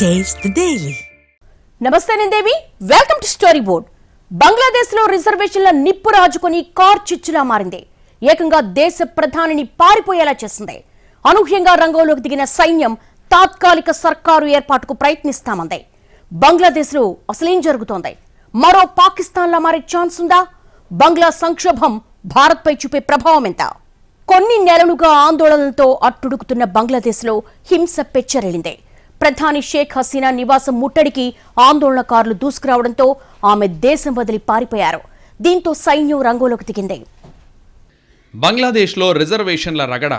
Taste నమస్తే welcome to story board బంగ్లాదేశ్లో రిజర్వేషన్ల నిప్పు రాజుకొని కార్ చిచ్చులా మారింది. ఏకంగా దేశ ప్రధానిని పారిపోయేలా చేసింది. అనూహ్యంగా రంగంలోకి దిగిన సైన్యం తాత్కాలిక సర్కారు ఏర్పాటుకు ప్రయత్నిస్తామంది. బంగ్లాదేశ్లో అసలేం జరుగుతోంది? మరో పాకిస్తాన్లా మారే ఛాన్స్ ఉందా? బంగ్లా సంక్షోభం భారత్పై చూపే ప్రభావం ఎంత? కొన్ని నెలలుగా ఆందోళనలతో అట్టుడుకుతున్న బంగ్లాదేశ్లో హింస పెచ్చరిల్లింది ప్రధాని షేక్ హసీనా నివాసం ముట్టడికి ఆందోళనకారులు దూసుకురావడంతో ఆమె దేశం వదిలి పారిపోయారు. దీంతో సైన్యం రంగంలోకి దిగింది. బంగ్లాదేశ్లో రిజర్వేషన్ల రగడ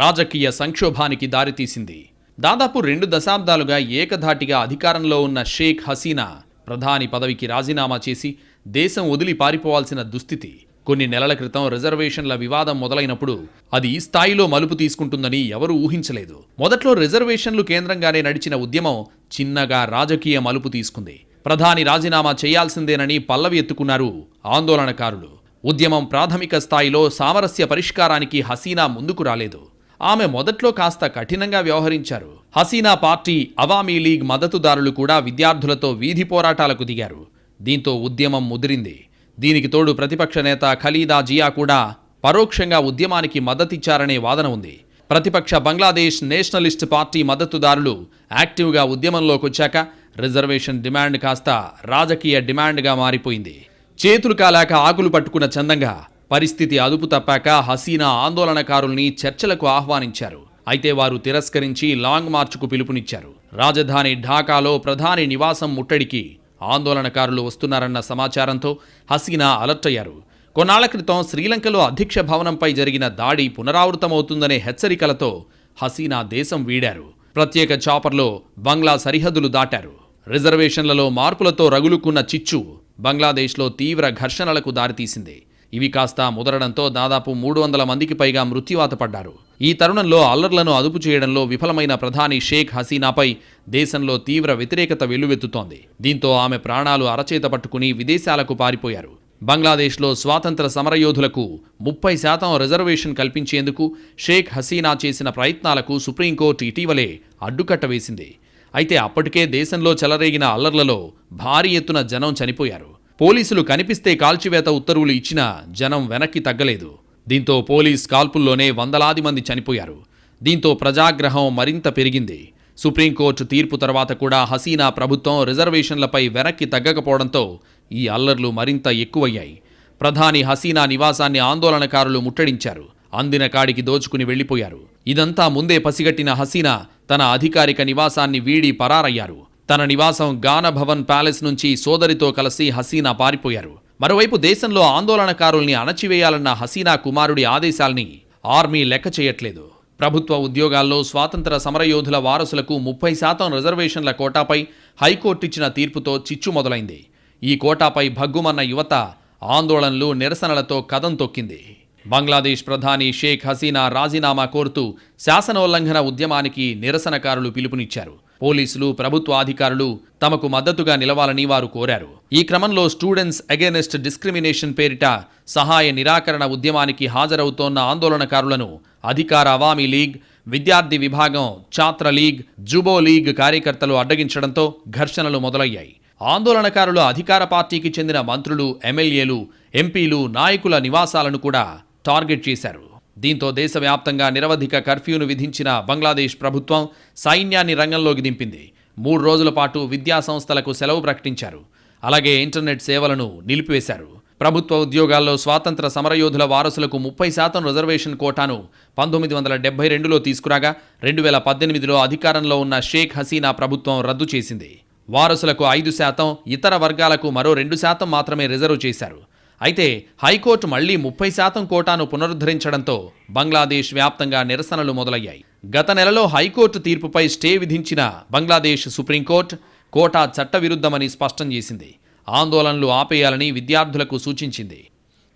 రాజకీయ సంక్షోభానికి దారితీసింది. దాదాపు రెండు దశాబ్దాలుగా ఏకధాటిగా అధికారంలో ఉన్న షేక్ హసీనా ప్రధాని పదవికి రాజీనామా చేసి దేశం వదిలి పారిపోవాల్సిన దుస్థితి కొన్ని నెలల క్రితం రిజర్వేషన్ల వివాదం మొదలైనప్పుడు అది ఈ స్థాయిలో మలుపు తీసుకుంటుందని ఎవరూ ఊహించలేదు. మొదట్లో రిజర్వేషన్లు కేంద్రంగానే నడిచిన ఉద్యమం చిన్నగా రాజకీయ మలుపు తీసుకుంది. ప్రధాని రాజీనామా చేయాల్సిందేనని పల్లవి ఎత్తుకున్నారు ఆందోళనకారులు. ఉద్యమం ప్రాథమిక స్థాయిలో సామరస్య పరిష్కారానికి హసీనా ముందుకు రాలేదు. ఆమె మొదట్లో కాస్త కఠినంగా వ్యవహరించారు. హసీనా పార్టీ అవామీ లీగ్ మద్దతుదారులు కూడా విద్యార్థులతో వీధి పోరాటాలకు దిగారు. దీంతో ఉద్యమం ముదిరింది. దీనికి తోడు ప్రతిపక్ష నేత ఖలీదా జియా కూడా పరోక్షంగా ఉద్యమానికి మద్దతిచ్చారనే వాదన ఉంది. ప్రతిపక్ష బంగ్లాదేశ్ నేషనలిస్ట్ పార్టీ మద్దతుదారులు యాక్టివ్గా ఉద్యమంలోకి వచ్చాక రిజర్వేషన్ డిమాండ్ కాస్త రాజకీయ డిమాండ్గా మారిపోయింది. చేతులు కాలాక ఆకులు పట్టుకున్న చందంగా పరిస్థితి అదుపు తప్పాక హసీనా ఆందోళనకారుల్ని చర్చలకు ఆహ్వానించారు. అయితే వారు తిరస్కరించి లాంగ్ మార్చ్కు పిలుపునిచ్చారు. రాజధాని ఢాకాలో ప్రధాని నివాసం ముట్టడికి ఆందోళనకారులు వస్తున్నారన్న సమాచారంతో హసీనా అలర్ట్ అయ్యారు. కొన్నాళ్ళ క్రితం శ్రీలంకలో అధ్యక్ష భవనంపై జరిగిన దాడి పునరావృతమవుతుందనే హెచ్చరికలతో హసీనా దేశం వీడారు. ప్రత్యేక చాపర్లో బంగ్లా సరిహద్దులు దాటారు. రిజర్వేషన్లలో మార్పులతో రగులుకున్న చిచ్చు బంగ్లాదేశ్లో తీవ్ర ఘర్షణలకు దారితీసింది. ఇవి కాస్త ముదరడంతో దాదాపు మూడు వందల మందికి పైగా మృత్యువాత పడ్డారు. ఈ తరుణంలో అల్లర్లను అదుపు చేయడంలో విఫలమైన ప్రధాని షేక్ హసీనాపై దేశంలో తీవ్ర వ్యతిరేకత వెల్లువెత్తుతోంది. దీంతో ఆమె ప్రాణాలు అరచేత పట్టుకుని విదేశాలకు పారిపోయారు. బంగ్లాదేశ్లో స్వాతంత్ర సమరయోధులకు ముప్పై శాతం రిజర్వేషన్ కల్పించేందుకు షేక్ హసీనా చేసిన ప్రయత్నాలకు సుప్రీంకోర్టు ఇటీవలే అడ్డుకట్ట వేసింది. అయితే అప్పటికే దేశంలో చెలరేగిన అల్లర్లలో భారీ ఎత్తున జనం చనిపోయారు. పోలీసులు కనిపిస్తే కాల్చివేత ఉత్తర్వులు ఇచ్చినా జనం వెనక్కి తగ్గలేదు. దీంతో పోలీస్ కాల్పుల్లోనే వందలాది మంది చనిపోయారు. దీంతో ప్రజాగ్రహం మరింత పెరిగింది. సుప్రీంకోర్టు తీర్పు తర్వాత కూడా హసీనా ప్రభుత్వం రిజర్వేషన్లపై వెనక్కి తగ్గకపోవడంతో ఈ అల్లర్లు మరింత ఎక్కువయ్యాయి. ప్రధాని హసీనా నివాసాన్ని ఆందోళనకారులు ముట్టడించారు. అందిన కాడికి దోచుకుని వెళ్ళిపోయారు ఇదంతా ముందే పసిగట్టిన హసీనా తన అధికారిక నివాసాన్ని వీడి పరారయ్యారు. తన నివాసం గానభవన్ ప్యాలెస్ నుంచి సోదరితో కలిసి హసీనా పారిపోయారు. మరోవైపు దేశంలో ఆందోళనకారుల్ని అణచివేయాలన్న హసీనా కుమారుడి ఆదేశాల్ని ఆర్మీ లెక్క చేయట్లేదు. ప్రభుత్వ ఉద్యోగాల్లో స్వాతంత్ర సమరయోధుల వారసులకు ముప్పై శాతం రిజర్వేషన్ల కోటాపై హైకోర్టు ఇచ్చిన తీర్పుతో చిచ్చు మొదలైంది. ఈ కోటాపై భగ్గుమన్న యువత ఆందోళనలు నిరసనలతో కదం తొక్కింది. బంగ్లాదేశ్ ప్రధాని షేక్ హసీనా రాజీనామా కోరుతూ శాసనోల్లంఘన ఉద్యమానికి నిరసనకారులు పిలుపునిచ్చారు. పోలీసులు ప్రభుత్వ అధికారులు తమకు మద్దతుగా నిలవాలని వారు కోరారు. ఈ క్రమంలో స్టూడెంట్స్ అగేనెస్ట్ డిస్క్రిమినేషన్ పేరిట సహాయ నిరాకరణ ఉద్యమానికి హాజరవుతోన్న ఆందోళనకారులను అధికార అవామీ లీగ్ విద్యార్థి విభాగం ఛాత్ర లీగ్ జుబో లీగ్ కార్యకర్తలు అడ్డగించడంతో ఘర్షణలు మొదలయ్యాయి. ఆందోళనకారులు అధికార పార్టీకి చెందిన మంత్రులు ఎమ్మెల్యేలు ఎంపీలు నాయకుల నివాసాలను కూడా టార్గెట్ చేశారు. దీంతో దేశవ్యాప్తంగా నిరవధిక కర్ఫ్యూను విధించిన బంగ్లాదేశ్ ప్రభుత్వం సైన్యాన్ని రంగంలోకి దింపింది. మూడు రోజుల పాటు విద్యా సంస్థలకు సెలవు ప్రకటించారు. అలాగే ఇంటర్నెట్ సేవలను నిలిపివేశారు. ప్రభుత్వ ఉద్యోగాల్లో స్వాతంత్ర సమరయోధుల వారసులకు ముప్పై శాతం రిజర్వేషన్ కోటాను పంతొమ్మిది వందల డెబ్బై రెండులో తీసుకురాగా రెండు వేల పద్దెనిమిదిలో అధికారంలో ఉన్న షేక్ హసీనా ప్రభుత్వం రద్దు చేసింది. వారసులకు ఐదు శాతం ఇతర వర్గాలకు మరో రెండు శాతం మాత్రమే రిజర్వ్ చేశారు. అయితే హైకోర్టు మళ్ళీ ముప్పై శాతం కోటాను పునరుద్ధరించడంతో బంగ్లాదేశ్ వ్యాప్తంగా నిరసనలు మొదలయ్యాయి. గత నెలలో హైకోర్టు తీర్పుపై స్టే విధించిన బంగ్లాదేశ్ సుప్రీంకోర్టు కోటా చట్టవిరుద్ధమని స్పష్టం చేసింది. ఆందోళనలు ఆపేయాలని విద్యార్థులకు సూచించింది.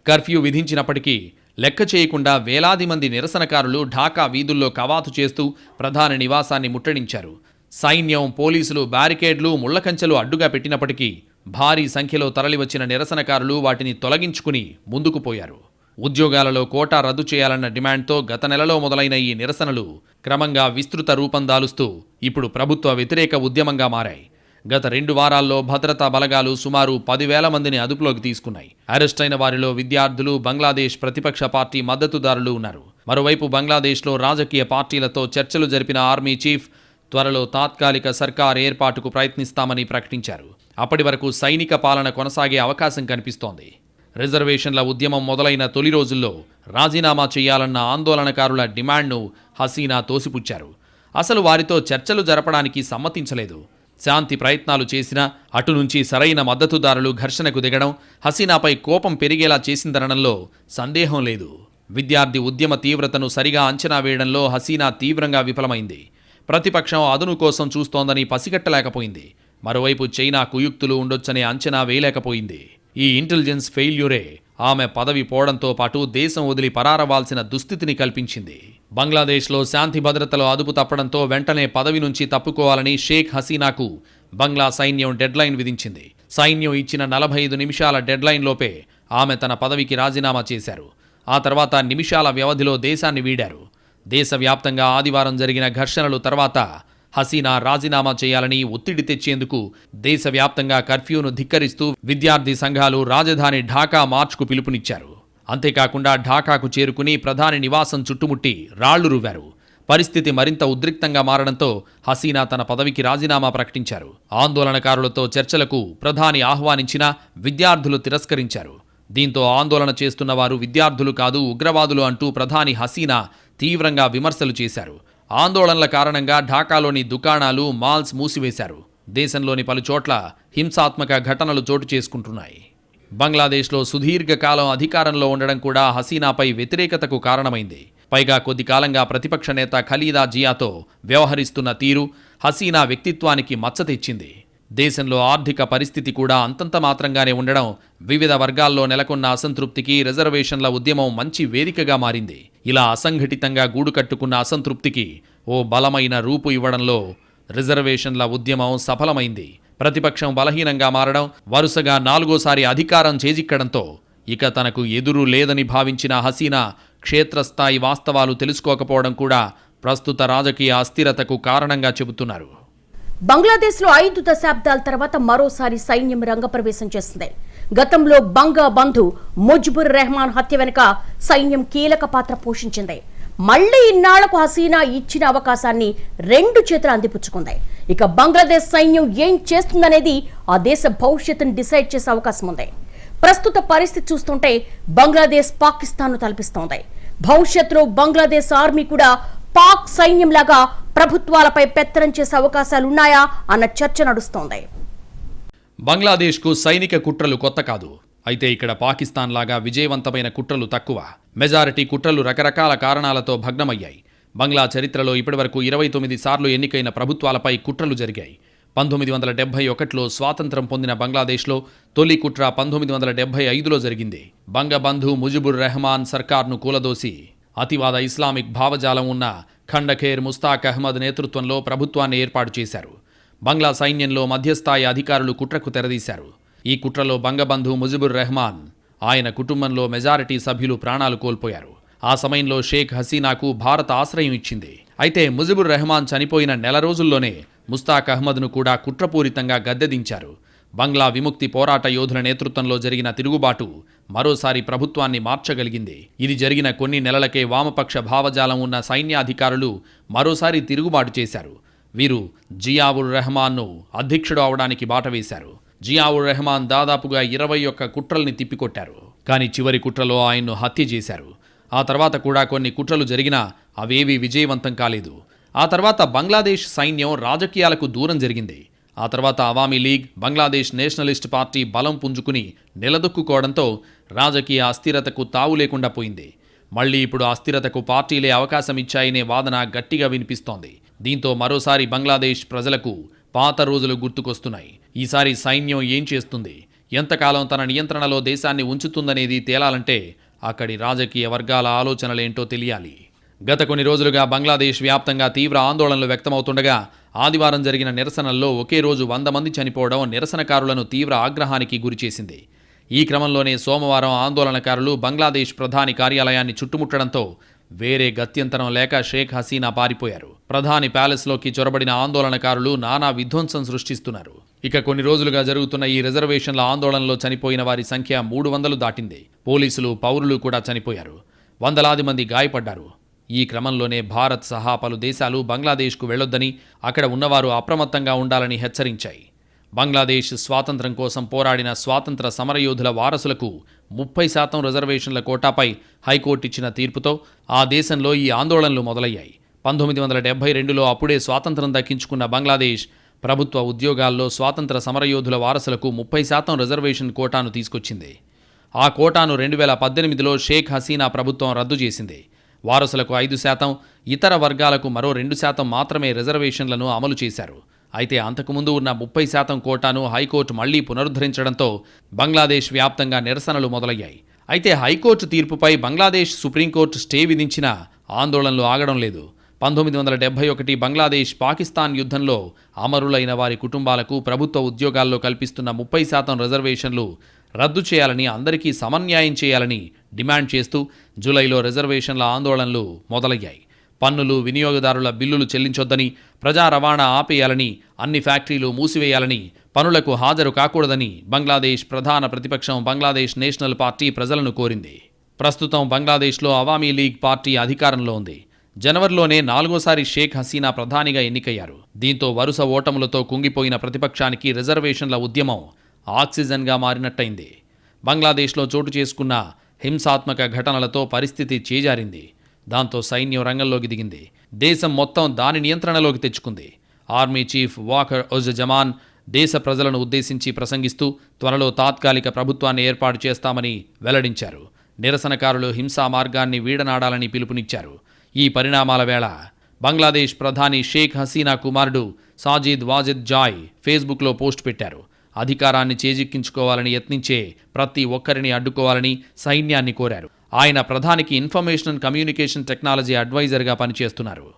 కర్ఫ్యూ విధించినప్పటికీ లెక్క చేయకుండా వేలాది మంది నిరసనకారులు ఢాకా వీధుల్లో కవాతు చేస్తూ ప్రధాని నివాసాన్ని ముట్టడించారు. సైన్యం పోలీసులు బ్యారికేడ్లు ముళ్ళకంచెలు అడ్డుగా పెట్టినప్పటికీ భారీ సంఖ్యలో తరలివచ్చిన నిరసనకారులు వాటిని తొలగించుకుని ముందుకు పోయారు. ఉద్యోగాలలో కోటా రద్దు చేయాలన్న డిమాండ్తో గత నెలలో మొదలైన ఈ నిరసనలు క్రమంగా విస్తృత రూపం దాలుస్తూ ఇప్పుడు ప్రభుత్వ వ్యతిరేక ఉద్యమంగా మారాయి. గత రెండు వారాల్లో భద్రతా బలగాలు సుమారు పదివేల మందిని అదుపులోకి తీసుకున్నాయి. అరెస్ట్ అయిన వారిలో విద్యార్థులు బంగ్లాదేశ్ ప్రతిపక్ష పార్టీ మద్దతుదారులు ఉన్నారు. మరోవైపు బంగ్లాదేశ్లో రాజకీయ పార్టీలతో చర్చలు జరిపిన ఆర్మీ చీఫ్ త్వరలో తాత్కాలిక సర్కార్ ఏర్పాటుకు ప్రయత్నిస్తామని ప్రకటించారు. అప్పటి వరకు సైనిక పాలన కొనసాగే అవకాశం కనిపిస్తోంది. రిజర్వేషన్ల ఉద్యమం మొదలైన తొలి రోజుల్లో రాజీనామా చేయాలన్న ఆందోళనకారుల డిమాండ్ను హసీనా తోసిపుచ్చారు. అసలు వారితో చర్చలు జరపడానికి సమ్మతించలేదు. శాంతి ప్రయత్నాలు చేసినా అటు నుంచి సరైన మద్దతుదారులు ఘర్షణకు దిగడం హసీనాపై కోపం పెరిగేలా చేసిందనడంలో సందేహం లేదు. విద్యార్థి ఉద్యమ తీవ్రతను సరిగా అంచనా వేయడంలో హసీనా తీవ్రంగా విఫలమైంది. ప్రతిపక్షం అదును కోసం చూస్తోందని పసిగట్టలేకపోయింది. మరోవైపు చైనా కుయుక్తులు ఉండొచ్చనే అంచనా వేయలేకపోయింది. ఈ ఇంటెలిజెన్స్ ఫెయిల్యూరే ఆమె పదవి పోవడంతో పాటు దేశం వదిలి పరారవాల్సిన దుస్థితిని కల్పించింది. బంగ్లాదేశ్లో శాంతి భద్రతలో అదుపు తప్పడంతో వెంటనే పదవి నుంచి తప్పుకోవాలని షేక్ హసీనాకు బంగ్లా సైన్యం డెడ్లైన్ విధించింది. సైన్యం ఇచ్చిన నలభై ఐదు నిమిషాల డెడ్లైన్లోపే ఆమె తన పదవికి రాజీనామా చేశారు. ఆ తర్వాత నిమిషాల వ్యవధిలో దేశాన్ని వీడారు. దేశవ్యాప్తంగా ఆదివారం జరిగిన ఘర్షణలు తర్వాత హసీనా రాజీనామా చేయాలని ఒత్తిడి తెచ్చేందుకు దేశవ్యాప్తంగా కర్ఫ్యూను ధిక్కరిస్తూ విద్యార్థి సంఘాలు రాజధాని ఢాకా మార్చ్కు పిలుపునిచ్చారు. అంతేకాకుండా ఢాకాకు చేరుకుని ప్రధాని నివాసం చుట్టుముట్టి రాళ్ళు రువ్వారు. పరిస్థితి మరింత ఉద్రిక్తంగా మారడంతో హసీనా తన పదవికి రాజీనామా ప్రకటించారు. ఆందోళనకారులతో చర్చలకు ప్రధాని ఆహ్వానించినా విద్యార్థులు తిరస్కరించారు. దీంతో ఆందోళన చేస్తున్న వారు విద్యార్థులు కాదు ఉగ్రవాదులు అంటూ ప్రధాని హసీనా తీవ్రంగా విమర్శలు చేశారు. ఆందోళనల కారణంగా ఢాకాలోని దుకాణాలు మాల్స్ మూసివేశారు. దేశంలోని పలుచోట్ల హింసాత్మక ఘటనలు చోటు చేసుకుంటున్నాయి. బంగ్లాదేశ్లో సుదీర్ఘకాలం అధికారంలో ఉండడం కూడా హసీనాపై వ్యతిరేకతకు కారణమైంది. పైగా కొద్ది కాలంగా ప్రతిపక్ష నేత ఖలీదా జియాతో వ్యవహరిస్తున్న తీరు హసీనా వ్యక్తిత్వానికి మచ్చ తెచ్చింది. దేశంలో ఆర్థిక పరిస్థితి కూడా అంతంత మాత్రంగానే ఉండడం వివిధ వర్గాల్లో నెలకొన్న అసంతృప్తికి రిజర్వేషన్ల ఉద్యమం మంచి వేదికగా మారింది. ఇలా అసంఘటితంగా గూడు కట్టుకున్న అసంతృప్తికి ఓ బలమైన రూపు ఇవ్వడంలో రిజర్వేషన్ల ఉద్యమం సఫలమైంది. ప్రతిపక్షం బలహీనంగా మారడం వరుసగా నాలుగోసారి అధికారం చేజిక్కడంతో ఇక తనకు ఎదురు లేదని భావించిన హసీనా క్షేత్రస్థాయి వాస్తవాలు తెలుసుకోకపోవడం కూడా ప్రస్తుత రాజకీయ అస్థిరతకు కారణంగా చెబుతున్నారు. బంగ్లాదేశ్లో ఐదు దశాబ్దాల తర్వాత మరోసారి సైన్యం రంగప్రవేశం చేసింది. గతంలో బంగా బంధు ముజ్బుర్ రెహమాన్ హత్య వెనుక సైన్యం కీలక పాత్ర పోషించింది. మళ్ళీ ఇన్నాళ్ళకు హసీనా ఇచ్చిన అవకాశాన్ని రెండు చేతులు అందిపుచ్చుకుంది. ఇక బంగ్లాదేశ్ సైన్యం ఏం చేస్తుందనేది ఆ దేశ భవిష్యత్తును డిసైడ్ చేసే అవకాశం ఉంది. ప్రస్తుత పరిస్థితి చూస్తుంటే బంగ్లాదేశ్ పాకిస్తాన్ను తలపిస్తోంది. భవిష్యత్తులో బంగ్లాదేశ్ ఆర్మీ కూడా పాక్ సైన్యంలాగా ప్రభుత్వాలపై పెత్తనం చేసే అవకాశాలున్నాయా అన్న చర్చ నడుస్తోంది. బంగ్లాదేశ్కు సైనిక కుట్రలు కొత్త కాదు. అయితే ఇక్కడ పాకిస్తాన్ లాగా విజయవంతమైన కుట్రలు తక్కువ. మెజారిటీ కుట్రలు రకరకాల కారణాలతో భగ్నమయ్యాయి. బంగ్లా చరిత్రలో ఇప్పటివరకు ఇరవై తొమ్మిది సార్లు ఎన్నికైన ప్రభుత్వాలపై కుట్రలు జరిగాయి. పంతొమ్మిది వందల డెబ్బై ఒకటిలో స్వాతంత్రం పొందిన బంగ్లాదేశ్లో తొలి కుట్ర పంతొమ్మిది వందల డెబ్బై ఐదులో జరిగింది. బంగబంధు ముజిబుర్ రెహమాన్ సర్కార్ను కూలదోసి అతివాద ఇస్లామిక్ భావజాలం ఉన్న ఖండఖేర్ ముస్తాక్ అహ్మద్ నేతృత్వంలో ప్రభుత్వాన్ని ఏర్పాటు చేశారు. బంగ్లా సైన్యంలో మధ్యస్థాయి అధికారులు కుట్రకు తెరదీశారు. ఈ కుట్రలో బంగబంధు ముజిబుర్ రెహమాన్ ఆయన కుటుంబంలో మెజారిటీ సభ్యులు ప్రాణాలు కోల్పోయారు. ఆ సమయంలో షేక్ హసీనాకు భారత ఆశ్రయం ఇచ్చింది. అయితే ముజిబుర్ రెహమాన్ చనిపోయిన నెల రోజుల్లోనే ముస్తాక్ అహ్మద్ను కూడా కుట్రపూరితంగా గద్దెదించారు. బంగ్లా విముక్తి పోరాట యోధుల నేతృత్వంలో జరిగిన తిరుగుబాటు మరోసారి ప్రభుత్వాన్ని మార్చగలిగింది. ఇది జరిగిన కొన్ని నెలలకే వామపక్ష భావజాలం ఉన్న సైన్యాధికారులు మరోసారి తిరుగుబాటు చేశారు. వీరు జియావుర్ రెహమాన్ను అధ్యక్షుడు అవడానికి బాట వేశారు. జియావుర్ రెహమాన్ దాదాపుగా ఇరవై ఒక్క కుట్రల్ని తిప్పికొట్టారు. కానీ చివరి కుట్రలో ఆయన్ను హత్య చేశారు. ఆ తర్వాత కూడా కొన్ని కుట్రలు జరిగినా అవేవీ విజయవంతం కాలేదు. ఆ తర్వాత బంగ్లాదేశ్ సైన్యం రాజకీయాలకు దూరం జరిగింది. ఆ తర్వాత Awami League Bangladesh Nationalist Party బలం పుంజుకుని నిలదొక్కుకోవడంతో రాజకీయ అస్థిరతకు తావు లేకుండా పోయింది. మళ్ళీ ఇప్పుడు అస్థిరతకు పార్టీలే అవకాశం ఇచ్చాయనే వాదన గట్టిగా వినిపిస్తోంది. దీంతో మరోసారి బంగ్లాదేశ్ ప్రజలకు పాత రోజులు గుర్తుకొస్తున్నాయి. ఈసారి సైన్యం ఏం చేస్తుంది? ఎంతకాలం తన నియంత్రణలో దేశాన్ని ఉంచుతుందనేది తేలాలంటే అక్కడి రాజకీయ వర్గాల ఆలోచనలేంటో తెలియాలి. గత కొన్ని రోజులుగా బంగ్లాదేశ్ వ్యాప్తంగా తీవ్ర ఆందోళనలు వ్యక్తమవుతుండగా ఆదివారం జరిగిన నిరసనల్లో ఒకే రోజు వంద మంది చనిపోవడం నిరసనకారులను తీవ్ర ఆగ్రహానికి గురిచేసింది ఈ క్రమంలోనే సోమవారం ఆందోళనకారులు బంగ్లాదేశ్ ప్రధాని కార్యాలయాన్ని చుట్టుముట్టడంతో వేరే గత్యంతరం లేక షేక్ హసీనా పారిపోయారు. ప్రధాని ప్యాలెస్లోకి చొరబడిన ఆందోళనకారులు నానా విధ్వంసం సృష్టిస్తున్నారు. ఇక కొన్ని రోజులుగా జరుగుతున్న ఈ రిజర్వేషన్ల ఆందోళనలో చనిపోయిన వారి సంఖ్య మూడు వందలు దాటింది. పోలీసులు పౌరులు కూడా చనిపోయారు. వందలాది మంది గాయపడ్డారు. ఈ క్రమంలోనే భారత్ సహా పలు దేశాలు బంగ్లాదేశ్కు వెళ్ళొద్దని అక్కడ ఉన్నవారు అప్రమత్తంగా ఉండాలని హెచ్చరించాయి. బంగ్లాదేశ్ స్వాతంత్ర్యం కోసం పోరాడిన స్వాతంత్ర సమరయోధుల వారసులకు ముప్పై శాతం రిజర్వేషన్ల కోటాపై హైకోర్టు ఇచ్చిన తీర్పుతో ఆ దేశంలో ఈ ఆందోళనలు మొదలయ్యాయి. పంతొమ్మిది వందల డెబ్బై రెండులో అప్పుడే స్వాతంత్రం దక్కించుకున్న బంగ్లాదేశ్ ప్రభుత్వ ఉద్యోగాల్లో స్వాతంత్ర సమరయోధుల వారసులకు ముప్పై శాతం రిజర్వేషన్ కోటాను తీసుకొచ్చింది. ఆ కోటాను రెండు వేల పద్దెనిమిదిలో షేక్ హసీనా ప్రభుత్వం రద్దు చేసింది. వారసులకు ఐదు శాతం ఇతర వర్గాలకు మరో రెండు శాతం మాత్రమే రిజర్వేషన్లను అమలు చేశారు. అయితే అంతకుముందు ఉన్న ముప్పై శాతం కోటాను హైకోర్టు మళ్ళీ పునరుద్ధరించడంతో బంగ్లాదేశ్ వ్యాప్తంగా నిరసనలు మొదలయ్యాయి. అయితే హైకోర్టు తీర్పుపై బంగ్లాదేశ్ సుప్రీంకోర్టు స్టే విధించినా ఆందోళనలు ఆగడం లేదు. పంతొమ్మిది వందల డెబ్బై ఒకటి బంగ్లాదేశ్ పాకిస్తాన్ యుద్ధంలో అమరులైన వారి కుటుంబాలకు ప్రభుత్వ ఉద్యోగాల్లో కల్పిస్తున్న ముప్పై శాతం రిజర్వేషన్లు రద్దు చేయాలని అందరికీ సమన్యాయం చేయాలని డిమాండ్ చేస్తూ జూలైలో రిజర్వేషన్ల ఆందోళనలు మొదలయ్యాయి. పన్నులు వినియోగదారుల బిల్లులు చెల్లించొద్దని ప్రజా రవాణా ఆపేయాలని అన్ని ఫ్యాక్టరీలు మూసివేయాలని పనులకు హాజరు కాకూడదని బంగ్లాదేశ్ ప్రధాన ప్రతిపక్షం బంగ్లాదేశ్ నేషనల్ పార్టీ ప్రజలను కోరింది. ప్రస్తుతం బంగ్లాదేశ్లో అవామీ లీగ్ పార్టీ అధికారంలో ఉంది. జనవరిలోనే నాలుగోసారి షేక్ హసీనా ప్రధానిగా ఎన్నికయ్యారు. దీంతో వరుస ఓటములతో కుంగిపోయిన ప్రతిపక్షానికి రిజర్వేషన్ల ఉద్యమం ఆక్సిజన్గా మారినట్టయింది. బంగ్లాదేశ్లో చోటు చేసుకున్న హింసాత్మక ఘటనలతో పరిస్థితి చేజారింది. దాంతో సైన్యం రంగంలోకి దిగింది. దేశం మొత్తం దాని నియంత్రణలోకి తెచ్చుకుంది. ఆర్మీ చీఫ్ వాకర్ ఉజ్ జమాన్ దేశ ప్రజలను ఉద్దేశించి ప్రసంగిస్తూ త్వరలో తాత్కాలిక ప్రభుత్వాన్ని ఏర్పాటు చేస్తామని వెల్లడించారు. నిరసనకారులు హింసా మార్గాన్ని వీడనాడాలని పిలుపునిచ్చారు. ఈ పరిణామాల వేళ బంగ్లాదేశ్ ప్రధాని షేక్ హసీనా కుమారుడు సాజిద్ వాజిద్ జాయ్ ఫేస్బుక్లో పోస్ట్ పెట్టారు. అధికారాన్ని చేజిక్కించుకోవాలని యత్నించే ప్రతి ఒక్కరిని అడ్డుకోవాలని సైన్యాన్ని కోరారు. ఆయన ప్రధానికి ఇన్ఫర్మేషన్ అండ్ కమ్యూనికేషన్ టెక్నాలజీ అడ్వైజర్గా పనిచేస్తున్నారు.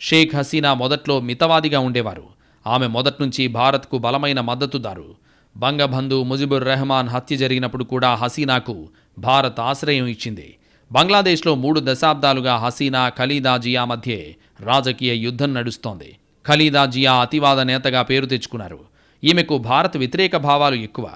షేక్ హసీనా మొదట్లో మితవాదిగా ఉండేవారు. ఆమె మొదట్నుంచి భారత్కు బలమైన మద్దతుదారు. బంగబంధు ముజిబుర్ రెహమాన్ హత్య జరిగినప్పుడు కూడా హసీనాకు భారత్ ఆశ్రయం ఇచ్చింది. బంగ్లాదేశ్లో మూడు దశాబ్దాలుగా హసీనా ఖలీదా జియా మధ్యే రాజకీయ యుద్ధం నడుస్తోంది. ఖలీదా జియా అతివాద నేతగా పేరు తెచ్చుకున్నారు. ఈమెకు భారత్ వ్యతిరేక భావాలు ఎక్కువ.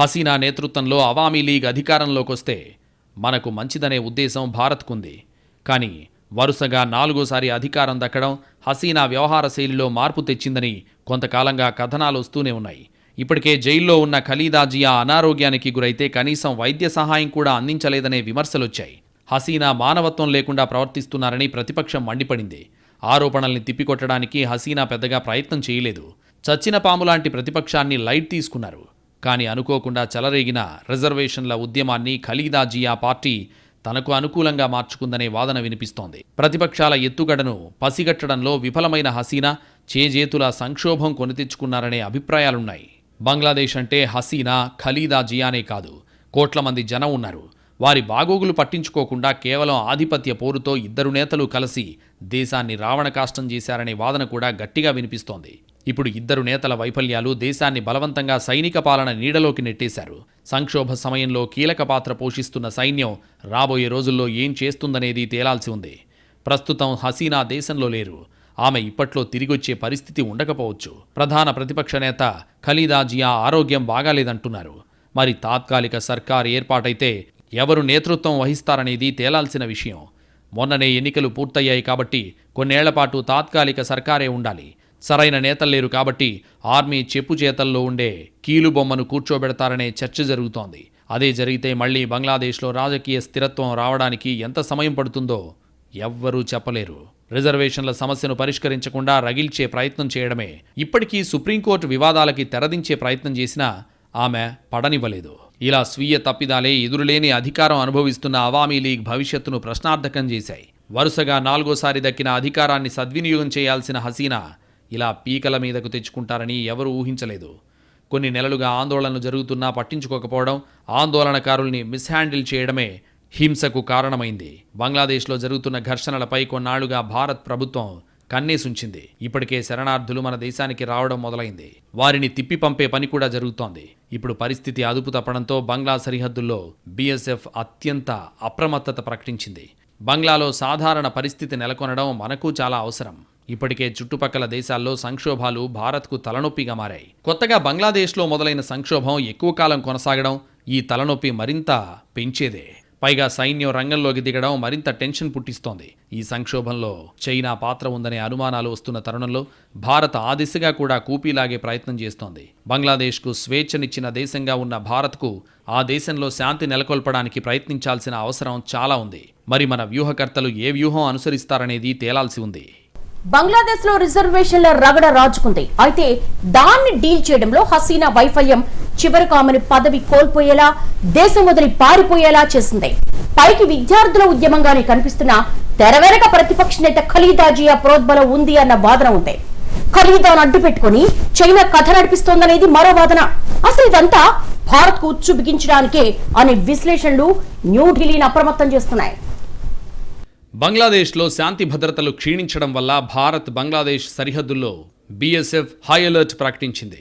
హసీనా నేతృత్వంలో అవామీ లీగ్ అధికారంలోకొస్తే మనకు మంచిదనే ఉద్దేశం భారత్కుంది. కానీ వరుసగా నాలుగోసారి అధికారం దక్కడం హసీనా వ్యవహార శైలిలో మార్పు తెచ్చిందని కొంతకాలంగా కథనాలు వస్తూనే ఉన్నాయి. ఇప్పటికే జైల్లో ఉన్న ఖలీదా జియా అనారోగ్యానికి గురైతే కనీసం వైద్య సహాయం కూడా అందించలేదనే విమర్శలొచ్చాయి. హసీనా మానవత్వం లేకుండా ప్రవర్తిస్తున్నారని ప్రతిపక్షం మండిపడింది. ఆరోపణల్ని తిప్పికొట్టడానికి హసీనా పెద్దగా ప్రయత్నం చేయలేదు. చచ్చిన పాము లాంటి ప్రతిపక్షాన్ని లైట్ తీసుకున్నారు. కానీ అనుకోకుండా చెలరేగిన రిజర్వేషన్ల ఉద్యమాన్ని ఖలీదా జియా పార్టీ తనకు అనుకూలంగా మార్చుకుందనే వాదన వినిపిస్తోంది. ప్రతిపక్షాల ఎత్తుగడను పసిగట్టడంలో విఫలమైన హసీనా చేజేతుల సంక్షోభం కొనితెచ్చుకున్నారనే అభిప్రాయాలున్నాయి. బంగ్లాదేశ్ అంటే హసీనా ఖలీదా జియానే కాదు. కోట్ల మంది జనం ఉన్నారు. వారి బాగోగులు పట్టించుకోకుండా కేవలం ఆధిపత్య పోరుతో ఇద్దరు నేతలు కలిసి దేశాన్ని రావణ కాష్టం చేశారనే వాదన కూడా గట్టిగా వినిపిస్తోంది. ఇప్పుడు ఇద్దరు నేతల వైఫల్యాలు దేశాన్ని బలవంతంగా సైనిక పాలన నీడలోకి నెట్టేశారు. సంక్షోభ సమయంలో కీలక పాత్ర పోషిస్తున్న సైన్యం రాబోయే రోజుల్లో ఏం చేస్తుందనేది తేలాల్సి ఉంది. ప్రస్తుతం హసీనా దేశంలో లేరు. ఆమె ఇప్పట్లో తిరిగొచ్చే పరిస్థితి ఉండకపోవచ్చు. ప్రధాన ప్రతిపక్ష నేత ఖలీదా జియా ఆరోగ్యం బాగాలేదంటున్నారు. మరి తాత్కాలిక సర్కార్ ఏర్పాటైతే ఎవరు నేతృత్వం వహిస్తారనేది తేలాల్సిన విషయం. మొన్ననే ఎన్నికలు పూర్తయ్యాయి కాబట్టి కొన్నేళ్ళపాటు తాత్కాలిక సర్కారే ఉండాలి. సరైన నేతలు లేరు కాబట్టి ఆర్మీ చెప్పు చేతల్లో ఉండే కీలుబొమ్మను కూర్చోబెడతారనే చర్చ జరుగుతోంది. అదే జరిగితే మళ్ళీ బంగ్లాదేశ్లో రాజకీయ స్థిరత్వం రావడానికి ఎంత సమయం పడుతుందో ఎవ్వరూ చెప్పలేరు. రిజర్వేషన్ల సమస్యను పరిష్కరించకుండా రగిల్చే ప్రయత్నం చేయడమే ఇప్పటికీ సుప్రీంకోర్టు వివాదాలకి తెరదించే ప్రయత్నం చేసినా ఆమె పడనివ్వలేదు. ఇలా స్వీయ తప్పిదాలే ఎదురులేని అధికారం అనుభవిస్తున్న అవామీ లీగ్ భవిష్యత్తును ప్రశ్నార్థకం చేశాయి. వరుసగా నాలుగోసారి దక్కిన అధికారాన్ని సద్వినియోగం చేయాల్సిన హసీనా ఇలా పీకల మీదకు తెచ్చుకుంటారని ఎవరూ ఊహించలేదు. కొన్ని నెలలుగా ఆందోళనలు జరుగుతున్నా పట్టించుకోకపోవడం ఆందోళనకారుల్ని మిస్హ్యాండిల్ చేయడమే హింసకు కారణమైంది. బంగ్లాదేశ్లో జరుగుతున్న ఘర్షణలపై కొన్నాళ్ళుగా భారత్ ప్రభుత్వం కన్నేసుంచింది ఇప్పటికే శరణార్థులు మన దేశానికి రావడం మొదలైంది. వారిని తిప్పి పంపే పని కూడా జరుగుతోంది. ఇప్పుడు పరిస్థితి అదుపు తప్పడంతో బంగ్లా సరిహద్దుల్లో బీఎస్ఎఫ్ అత్యంత అప్రమత్తత ప్రకటించింది. బంగ్లాలో సాధారణ పరిస్థితి నెలకొనడం మనకు చాలా అవసరం. ఇప్పటికే చుట్టుపక్కల దేశాల్లో సంక్షోభాలు భారత్కు తలనొప్పిగా మారాయి. కొత్తగా బంగ్లాదేశ్లో మొదలైన సంక్షోభం ఎక్కువ కాలం కొనసాగడం ఈ తలనొప్పి మరింత పెంచేదే. పైగా సైన్యం రంగంలోకి దిగడం మరింత టెన్షన్ పుట్టిస్తోంది. ఈ సంక్షోభంలో చైనా పాత్ర ఉందనే అనుమానాలు వస్తున్న తరుణంలో భారత్ ఆ దిశగా కూడా కూపీలాగే ప్రయత్నం చేస్తోంది. బంగ్లాదేశ్కు స్వేచ్ఛనిచ్చిన దేశంగా ఉన్న భారత్కు ఆ దేశంలో శాంతి నెలకొల్పడానికి ప్రయత్నించాల్సిన అవసరం చాలా ఉంది. మరి మన వ్యూహకర్తలు ఏ వ్యూహం అనుసరిస్తారనేది తేలాల్సి ఉంది. బంగ్లాదేశ్లో రిజర్వేషన్ల రగడ రాజుకుంది. అయితే దాన్ని డీల్ చేయడంలో హసీనా వైఫల్యం చివరకు ఆమెను పదవి కోల్పోయేలా దేశం వదిలి పారిపోయేలా చేసింది. పైకి విద్యార్థుల ఉద్యమంగానే కనిపిస్తున్న తెరవెరక ప్రతిపక్ష నేత ఖలీదా జియా ప్రోద్బలం ఉంది అన్న వాదన ఉంది. ఖలీదాను అడ్డు పెట్టుకుని చైనా కథ నడిపిస్తోందనేది మరో వాదన. అసలు ఇదంతా భారత్కు ఉచ్చు బిగించడానికే అనే విశ్లేషణలు న్యూఢిల్లీని అప్రమత్తం చేస్తున్నాయి. బంగ్లాదేశ్లో శాంతి భద్రతలు క్షీణించడం వల్ల భారత్ బంగ్లాదేశ్ సరిహద్దుల్లో బీఎస్ఎఫ్ హై అలర్ట్ ప్రకటించింది.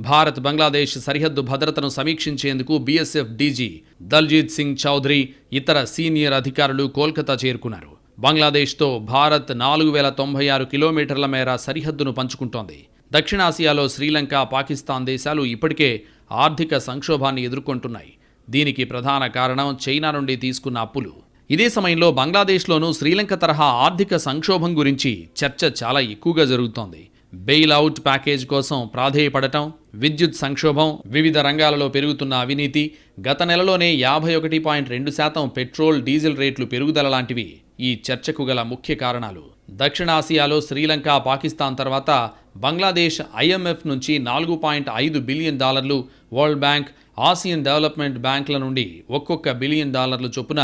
భారత్ బంగ్లాదేశ్ సరిహద్దు భద్రతను సమీక్షించేందుకు బీఎస్ఎఫ్ డీజీ దల్జీత్ సింగ్ చౌదరి ఇతర సీనియర్ అధికారులు కోల్కతా చేరుకున్నారు. బంగ్లాదేశ్తో భారత్ నాలుగు వేల తొంభై ఆరు కిలోమీటర్ల మేర సరిహద్దును పంచుకుంటోంది. దక్షిణాసియాలో శ్రీలంక పాకిస్తాన్ దేశాలు ఇప్పటికే ఆర్థిక సంక్షోభాన్ని ఎదుర్కొంటున్నాయి. దీనికి ప్రధాన కారణం చైనా నుండి తీసుకున్న అప్పులు. ఇదే సమయంలో బంగ్లాదేశ్లోనూ శ్రీలంక తరహా ఆర్థిక సంక్షోభం గురించి చర్చ చాలా ఎక్కువగా జరుగుతోంది. బెయిల్ అవుట్ ప్యాకేజ్ కోసం ప్రాధేయపడటం విద్యుత్ సంక్షోభం వివిధ రంగాలలో పెరుగుతున్న అవినీతి గత నెలలోనే యాభై ఒకటి పాయింట్ రెండు శాతం పెట్రోల్ డీజిల్ రేట్లు పెరుగుదల లాంటివి ఈ చర్చకు గల ముఖ్య కారణాలు. దక్షిణాసియాలో శ్రీలంక పాకిస్తాన్ తర్వాత బంగ్లాదేశ్ ఐఎంఎఫ్ నుంచి నాలుగు పాయింట్ ఐదు బిలియన్ డాలర్లు వరల్డ్ బ్యాంక్ ఆసియన్ డెవలప్మెంట్ బ్యాంకుల నుండి ఒక్కొక్క బిలియన్ డాలర్లు చొప్పున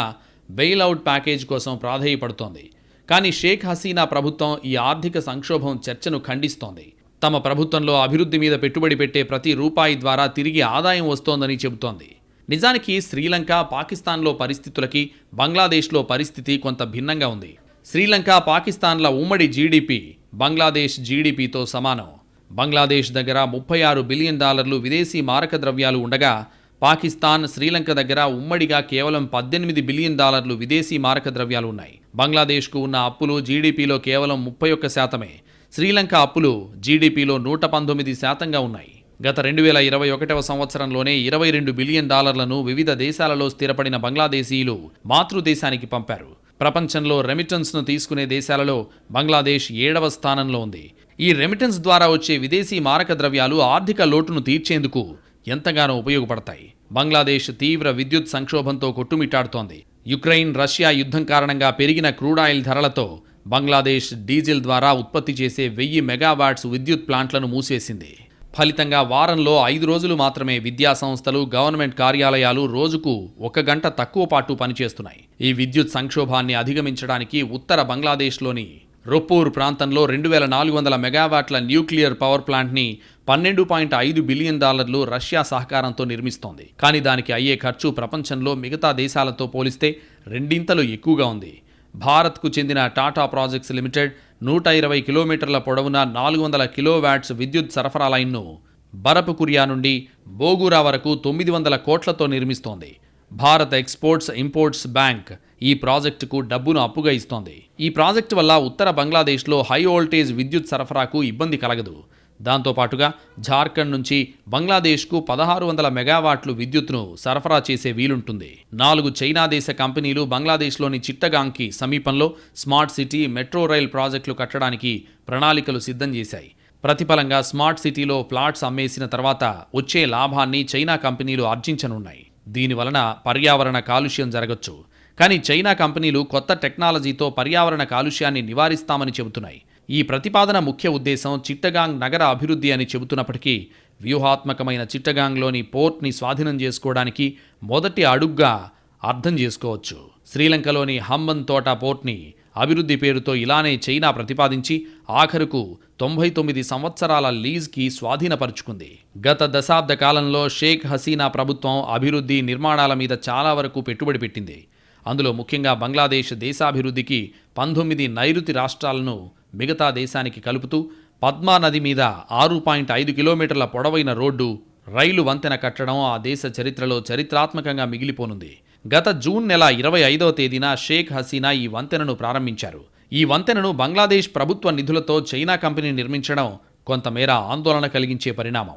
బెయిల్అవుట్ ప్యాకేజ్ కోసం ప్రాధేయపడుతోంది. కానీ షేక్ హసీనా ప్రభుత్వం ఈ ఆర్థిక సంక్షోభం చర్చను ఖండిస్తోంది. తమ ప్రభుత్వంలో అభివృద్ధి మీద పెట్టుబడి పెట్టే ప్రతి రూపాయి ద్వారా తిరిగి ఆదాయం వస్తోందని చెబుతోంది. నిజానికి శ్రీలంక పాకిస్తాన్లో పరిస్థితులకి బంగ్లాదేశ్లో పరిస్థితి కొంత భిన్నంగా ఉంది. శ్రీలంక పాకిస్తాన్ల ఉమ్మడి జీడిపి బంగ్లాదేశ్ జీడిపితో సమానం. బంగ్లాదేశ్ దగ్గర ముప్పై ఆరు బిలియన్ డాలర్లు విదేశీ మారక ద్రవ్యాలు ఉండగా పాకిస్తాన్ శ్రీలంక దగ్గర ఉమ్మడిగా కేవలం పద్దెనిమిది బిలియన్ డాలర్లు విదేశీ మారక ద్రవ్యాలు ఉన్నాయి. బంగ్లాదేశ్కు ఉన్న అప్పులు జీడిపిలో కేవలం ముప్పై ఒక్క శాతమే. శ్రీలంక అప్పులు జీడిపిలో నూట పంతొమ్మిది శాతంగా ఉన్నాయి. గత రెండు వేల ఇరవై ఒకటవ సంవత్సరంలోనే ఇరవై రెండు బిలియన్ డాలర్లను వివిధ దేశాలలో స్థిరపడిన బంగ్లాదేశీయులు మాతృదేశానికి పంపారు. ప్రపంచంలో రెమిటెన్స్ను తీసుకునే దేశాలలో బంగ్లాదేశ్ ఏడవ స్థానంలో ఉంది. ఈ రెమిటెన్స్ ద్వారా వచ్చే విదేశీ మారక ద్రవ్యాలు ఆర్థిక లోటును తీర్చేందుకు ఎంతగానో ఉపయోగపడతాయి. బంగ్లాదేశ్ తీవ్ర విద్యుత్ సంక్షోభంతో కొట్టుమిట్టాడుతోంది. యుక్రెయిన్ రష్యా యుద్ధం కారణంగా పెరిగిన క్రూడాయిల్ ధరలతో బంగ్లాదేశ్ డీజిల్ ద్వారా ఉత్పత్తి చేసే వెయ్యి మెగావాట్స్ విద్యుత్ ప్లాంట్లను మూసేసింది. ఫలితంగా వారంలో ఐదు రోజులు మాత్రమే విద్యా సంస్థలు గవర్నమెంట్ కార్యాలయాలు రోజుకు ఒక గంట తక్కువ పాటు పనిచేస్తున్నాయి. ఈ విద్యుత్ సంక్షోభాన్ని అధిగమించడానికి ఉత్తర బంగ్లాదేశ్లోని రొప్పూర్ ప్రాంతంలో రెండు వేల నాలుగు వందల మెగావాట్ల న్యూక్లియర్ పవర్ ప్లాంట్ని పన్నెండు పాయింట్ ఐదు బిలియన్ డాలర్లు రష్యా సహకారంతో నిర్మిస్తోంది. కానీ దానికి అయ్యే ఖర్చు ప్రపంచంలో మిగతా దేశాలతో పోలిస్తే రెండింతలు ఎక్కువగా ఉంది. భారత్కు చెందిన టాటా ప్రాజెక్ట్స్ లిమిటెడ్ నూట ఇరవై కిలోమీటర్ల పొడవున నాలుగు వందల కిలోవాట్స్ విద్యుత్ సరఫరా లైన్ను బరపుకురియా నుండి బోగురా వరకు తొమ్మిది వందల కోట్లతో నిర్మిస్తోంది. భారత్ ఎక్స్పోర్ట్స్ ఇంపోర్ట్స్ బ్యాంక్ ఈ ప్రాజెక్టుకు డబ్బును అప్పుగా ఇస్తోంది ఈ ప్రాజెక్టు వల్ల ఉత్తర బంగ్లాదేశ్లో హై వోల్టేజ్ విద్యుత్ సరఫరాకు ఇబ్బంది కలగదు. దాంతోపాటుగా జార్ఖండ్ నుంచి బంగ్లాదేశ్కు పదహారు వందల మెగావాట్లు విద్యుత్ను సరఫరా చేసే వీలుంటుంది. నాలుగు చైనా దేశ కంపెనీలు బంగ్లాదేశ్లోని చిట్టగాంగ్కి సమీపంలో స్మార్ట్ సిటీ మెట్రో రైల్ ప్రాజెక్టులు కట్టడానికి ప్రణాళికలు సిద్ధం చేశాయి. ప్రతిఫలంగా స్మార్ట్ సిటీలో ఫ్లాట్స్ అమ్మేసిన తర్వాత వచ్చే లాభాన్ని చైనా కంపెనీలు ఆర్జించనున్నాయి. దీనివలన పర్యావరణ కాలుష్యం జరగచ్చు. కానీ చైనా కంపెనీలు కొత్త టెక్నాలజీతో పర్యావరణ కాలుష్యాన్ని నివారిస్తామని చెబుతున్నాయి. ఈ ప్రతిపాదన ముఖ్య ఉద్దేశం చిట్టగాంగ్ నగర అభివృద్ధి అని చెబుతున్నప్పటికీ వ్యూహాత్మకమైన చిట్టగాంగ్లోని పోర్ట్ని స్వాధీనం చేసుకోవడానికి మొదటి అడుగ్గా అర్థం చేసుకోవచ్చు. శ్రీలంకలోని హంబన్ తోట పోర్ట్ని అభివృద్ధి పేరుతో ఇలానే చైనా ప్రతిపాదించి ఆఖరుకు తొంభై తొమ్మిది సంవత్సరాల లీజ్కి స్వాధీనపరుచుకుంది. గత దశాబ్ద కాలంలో షేక్ హసీనా ప్రభుత్వం అభివృద్ధి నిర్మాణాల మీద చాలా వరకు పెట్టుబడి పెట్టింది. అందులో ముఖ్యంగా బంగ్లాదేశ్ దేశాభివృద్ధికి పంతొమ్మిది నైరుతి రాష్ట్రాలను మిగతా దేశానికి కలుపుతూ పద్మా నది మీద ఆరు పాయింట్ ఐదు కిలోమీటర్ల పొడవైన రోడ్డు రైలు వంతెన కట్టడం ఆ దేశ చరిత్రలో చరిత్రాత్మకంగా మిగిలిపోనుంది. గత జూన్ నెల ఇరవై ఐదవ తేదీన షేక్ హసీనా ఈ వంతెనను ప్రారంభించారు. ఈ వంతెనను బంగ్లాదేశ్ ప్రభుత్వ నిధులతో చైనా కంపెనీ నిర్మించడం కొంతమేర ఆందోళన కలిగించే పరిణామం.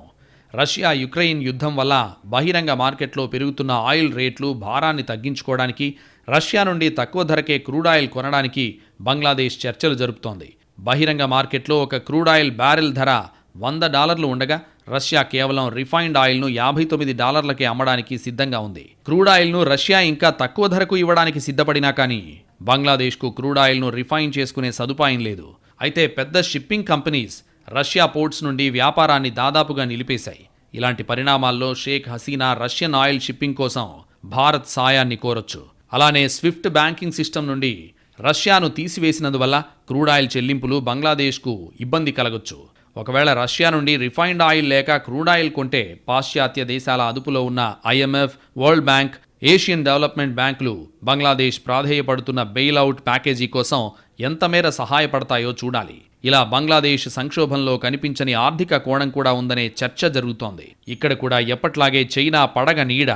రష్యా యుక్రెయిన్ యుద్ధం వల్ల బహిరంగ మార్కెట్లో పెరుగుతున్న ఆయిల్ రేట్లు భారాన్ని తగ్గించుకోవడానికి రష్యా నుండి తక్కువ ధరకే క్రూడ్ ఆయిల్ కొనడానికి బంగ్లాదేశ్ చర్చలు జరుపుతోంది. బహిరంగ మార్కెట్లో ఒక క్రూడ్ ఆయిల్ బ్యారెల్ ధర వంద డాలర్లు ఉండగా రష్యా కేవలం రిఫైన్డ్ ఆయిల్ను యాభై తొమ్మిది డాలర్లకే అమ్మడానికి సిద్ధంగా ఉంది. క్రూడ్ ఆయిల్ను రష్యా ఇంకా తక్కువ ధరకు ఇవ్వడానికి సిద్ధపడినా కానీ బంగ్లాదేశ్కు క్రూడ్ ఆయిల్ను రిఫైన్ చేసుకునే సదుపాయం లేదు. అయితే పెద్ద షిప్పింగ్ కంపెనీస్ రష్యా పోర్ట్స్ నుండి వ్యాపారాన్ని దాదాపుగా నిలిపేశాయి. ఇలాంటి పరిణామాల్లో Sheikh Hasina Russian oil shipping కోసం భారత్ సాయాన్ని కోరొచ్చు. అలానే స్విఫ్ట్ బ్యాంకింగ్ సిస్టమ్ నుండి రష్యాను తీసివేసినందువల్ల క్రూడ్ ఆయిల్ చెల్లింపులు బంగ్లాదేశ్కు ఇబ్బంది కలగొచ్చు. ఒకవేళ రష్యా నుండి రిఫైన్డ్ ఆయిల్ లేక క్రూడ్ ఆయిల్ కొంటే పాశ్చాత్య దేశాల అదుపులో ఉన్న IMF World Bank Asian Development బ్యాంకులు బంగ్లాదేశ్ ప్రాధేయపడుతున్న బెయిల్అవుట్ ప్యాకేజీ కోసం ఎంతమేర సహాయపడతాయో చూడాలి. ఇలా బంగ్లాదేశ్ సంక్షోభంలో కనిపించని ఆర్థిక కోణం కూడా ఉందనే చర్చ జరుగుతోంది. ఇక్కడ కూడా ఎప్పట్లాగే చైనా పడగ నీడ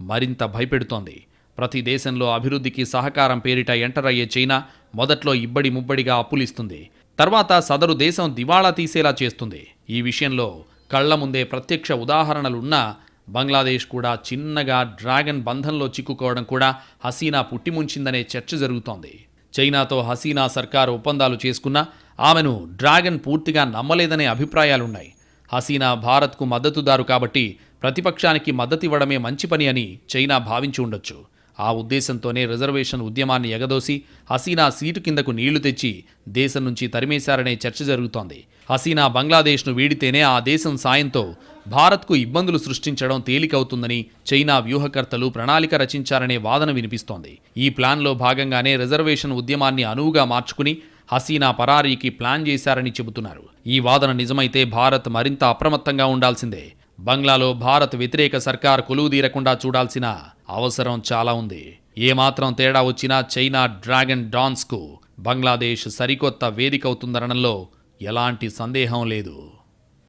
మరింత భయపెడుతోంది. ప్రతి దేశంలో అభివృద్ధికి సహకారం పేరిట ఎంటర్ అయ్యే చైనా మొదట్లో ఇబ్బడి ముబ్బడిగా అప్పులిస్తుంది. తర్వాత సదరు దేశం దివాళా తీసేలా చేస్తుంది. ఈ విషయంలో కళ్ళ ముందే ప్రత్యక్ష ఉదాహరణలున్నా బంగ్లాదేశ్ కూడా చిన్నగా డ్రాగన్ బంధంలో చిక్కుకోవడం కూడా హసీనా పుట్టిముంచిందనే చర్చ జరుగుతోంది. చైనాతో హసీనా సర్కారు ఒప్పందాలు చేసుకున్నా ఆమెను డ్రాగన్ పూర్తిగా నమ్మలేదనే అభిప్రాయాలున్నాయి. హసీనా భారత్కు మద్దతుదారు కాబట్టి ప్రతిపక్షానికి మద్దతివ్వడమే మంచి పని అని చైనా భావించి ఉండొచ్చు. ఆ ఉద్దేశంతోనే రిజర్వేషన్ ఉద్యమాన్ని ఎగదోసి హసీనా సీటు కిందకు నీళ్ళు తెచ్చి దేశం నుంచి తరిమేశారనే చర్చ జరుగుతోంది. హసీనా బంగ్లాదేశ్ను వీడితేనే ఆ దేశం సాయంతో భారత్కు ఇబ్బందులు సృష్టించడం తేలికవుతుందని చైనా వ్యూహకర్తలు ప్రణాళిక రచించారనే వాదన వినిపిస్తోంది. ఈ ప్లాన్లో భాగంగానే రిజర్వేషన్ ఉద్యమాన్ని అనువుగా మార్చుకుని హసీనా పరారీకి ప్లాన్ చేశారని చెబుతున్నారు. ఈ వాదన నిజమైతే భారత్ మరింత అప్రమత్తంగా ఉండాల్సిందే. బంగ్లాలో భారత్ వ్యతిరేక సర్కార్ కొలువుదీరకుండా చూడాల్సిన అవసరం చాలా ఉంది. ఏమాత్రం తేడా వచ్చినా చైనా డ్రాగన్ డాన్స్కు బంగ్లాదేశ్ సరికొత్త వేదిక అవుతుందనడంలో ఎలాంటి సందేహం లేదు.